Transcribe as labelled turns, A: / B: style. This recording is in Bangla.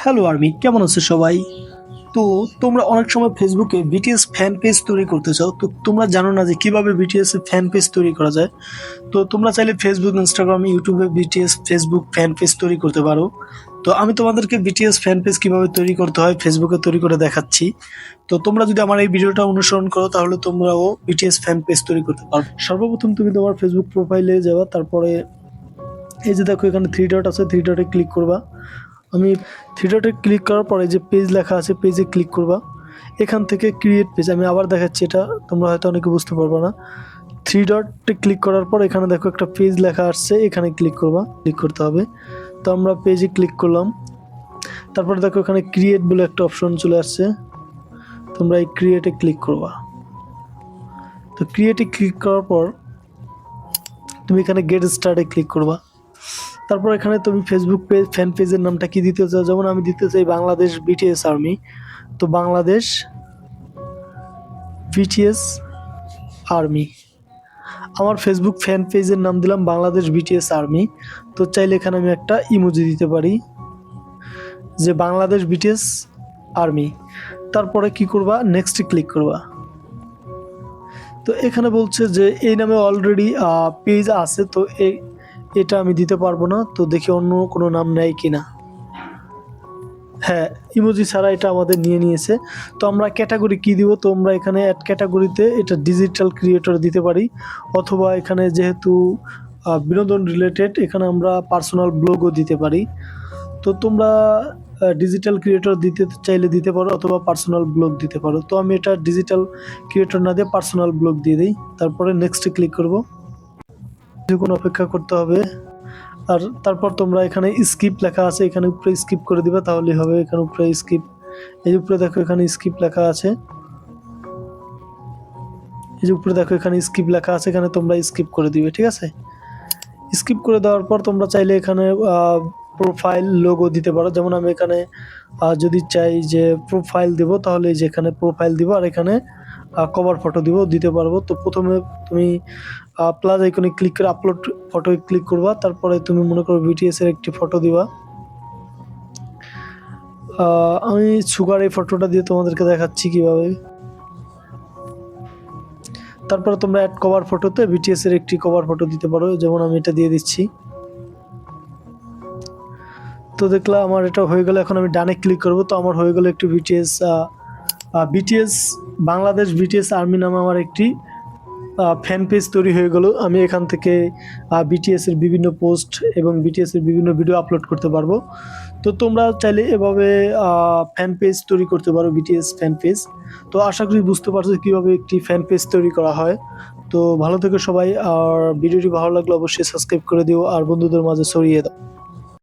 A: হ্যালো আর্মি কেমন আছো সবাই? তো তোমরা অনেক সময় ফেসবুকে বিটিএস ফ্যান পেজ তৈরি করতে চাও, তো তোমরা জানো না যে কীভাবে বিটিএস ফ্যান পেজ তৈরি করা যায়? তো তোমরা চাইলে ফেসবুক ইনস্টাগ্রাম ইউটিউবে বিটিএস ফেসবুক ফ্যান পেজ তৈরি করতে পারো। তো আমি তোমাদেরকে বিটিএস ফ্যান পেজ কীভাবে তৈরি করতে হয় ফেসবুকে তৈরি করে দেখাচ্ছি। তো তোমরা যদি আমার এই ভিডিওটা অনুসরণ করো, তাহলে তোমরাও বিটিএস ফ্যান পেজ তৈরি করতে পারো। সর্বপ্রথম তুমি তোমার ফেসবুক প্রোফাইলে যাবা, তারপরে এই যে দেখো এখানে থ্রি ডট আছে থ্রি ডটে ক্লিক করবা। আমি ডটে ক্লিক করার পরে যে পেজ লেখা আছে পেজে ক্লিক করবা। এখান থেকে ক্রিয়েট পেজ আমি আবার দেখাচ্ছি এটা, তোমরা হয়তো অনেকে বুঝতে পারবে না। থ্রি ডটে ক্লিক করার পর এখানে দেখো একটা পেজ লেখা আসছে, এখানে ক্লিক করবা ক্লিক করতে হবে। তো আমরা পেজে ক্লিক করলাম। তারপরে দেখো এখানে ক্রিয়েট বলে একটা অপশন চলে আসছে। তোমরা এই ক্রিয়েটে ক্লিক করবা। তো ক্রিয়েটে ক্লিক করার পর তুমি এখানে গেট স্টার্টে ক্লিক করবা। তারপর এখানে তুমি ফেসবুক পেজ ফ্যান পেজের নামটা কি দিতে চাও? যেমন আমি দিতে চাই বাংলাদেশ বিটিএস আর্মি তো বাংলাদেশ বিটিএস আর্মি আমার ফেসবুক ফ্যান পেজের নাম দিলাম বাংলাদেশ বিটিএস আর্মি তো চাইলে এখানে আমি একটা ইমোজি দিতে পারি যে বাংলাদেশ বিটিএস আর্মি তারপরে কি করবা? নেক্সট ক্লিক করবা। তো এখানে বলছে যে এই নামে অলরেডি পেজ আছে। তো এই এটা আমি দিতে পারব না, তো দেখি অন্য কোনো নাম নেয় কিনা। হ্যাঁ ইমোজি ছাড়া এটা আমাদের নিয়ে নিয়েছে। তো আমরা ক্যাটাগরি কি দিব? তো আমরা এখানে অ্যাড ক্যাটাগরিতে এটা ডিজিটাল ক্রিয়েটর দিতে পারি, অথবা এখানে যেহেতু বিনোদন রিলেটেড এখানে আমরা পার্সোনাল ব্লগও দিতে পারি। তো তোমরা ডিজিটাল ক্রিয়েটর দিতে চাইলে দিতে পারো, অথবা পার্সোনাল ব্লগ দিতে পারো। তো আমি এটা ডিজিটাল ক্রিয়েটর না দিয়ে পার্সোনাল ব্লগ দিয়ে দিই। তারপরে নেক্সটে ক্লিক করব। কিছুক্ষণ অপেক্ষা করতে হবে। আর তারপর তোমরা এখানে স্কিপ লেখা আছে, এখানে উপরে স্কিপ করে দিবে তাহলেই হবে এখানে উপরে স্কিপ এই উপরে দেখো এখানে স্কিপ লেখা আছে। এই যে উপরে দেখো এখানে স্কিপ লেখা আছে, এখানে তোমরা স্কিপ করে দিবে, ঠিক আছে? স্কিপ করে দেওয়ার পর তোমরা চাইলে এখানে প্রোফাইল লোগো দিতে পারো। যেমন আমি এখানে যদি চাই যে প্রোফাইল দেব, তাহলে এই যে এখানে প্রোফাইল দিব, আর এখানে কভার ফটো দিব, দিতে পারব। তো প্রথমে তুমি প্লাস আইকনে ক্লিক করে আপলোড ফটো ক্লিক করবা। তারপরে তুমি মনে করো বিটিএস এর একটি ফটো দিবা। আমি সুগার এই ফটোটা দিয়ে তোমাদেরকে দেখাচ্ছি কীভাবে। তারপরে তোমরা অ্যাড কভার ফটোতে বিটিএস এর একটি কভার ফটো দিতে পারো। যেমন আমি এটা দিয়ে দিচ্ছি। তো দেখলাম আমার এটা হয়ে গেল, এখন আমি ডানে ক্লিক করব, তো আমার হয়ে গেল একটি BTS BTS Bangladesh BTS army নামে আমার একটি ফ্যান পেজ তৈরি হয়ে গেল। আমি এখান থেকে বিটিএস এর বিভিন্ন পোস্ট এবং বিটিএস এর বিভিন্ন ভিডিও আপলোড করতে পারব। তো তোমরা চাইলে এভাবে ফ্যান পেজ তৈরি করতে পারো বিটিএস ফ্যান পেজ তো আশা করি বুঝতে পারছ কীভাবে একটি ফ্যান পেজ তৈরি করা হয়। তো ভালো থেকে সবাই, আর ভিডিওটি ভালো লাগলে অবশ্যই সাবস্ক্রাইব করে দিও, আর বন্ধুদের মাঝে ছড়িয়ে দাও।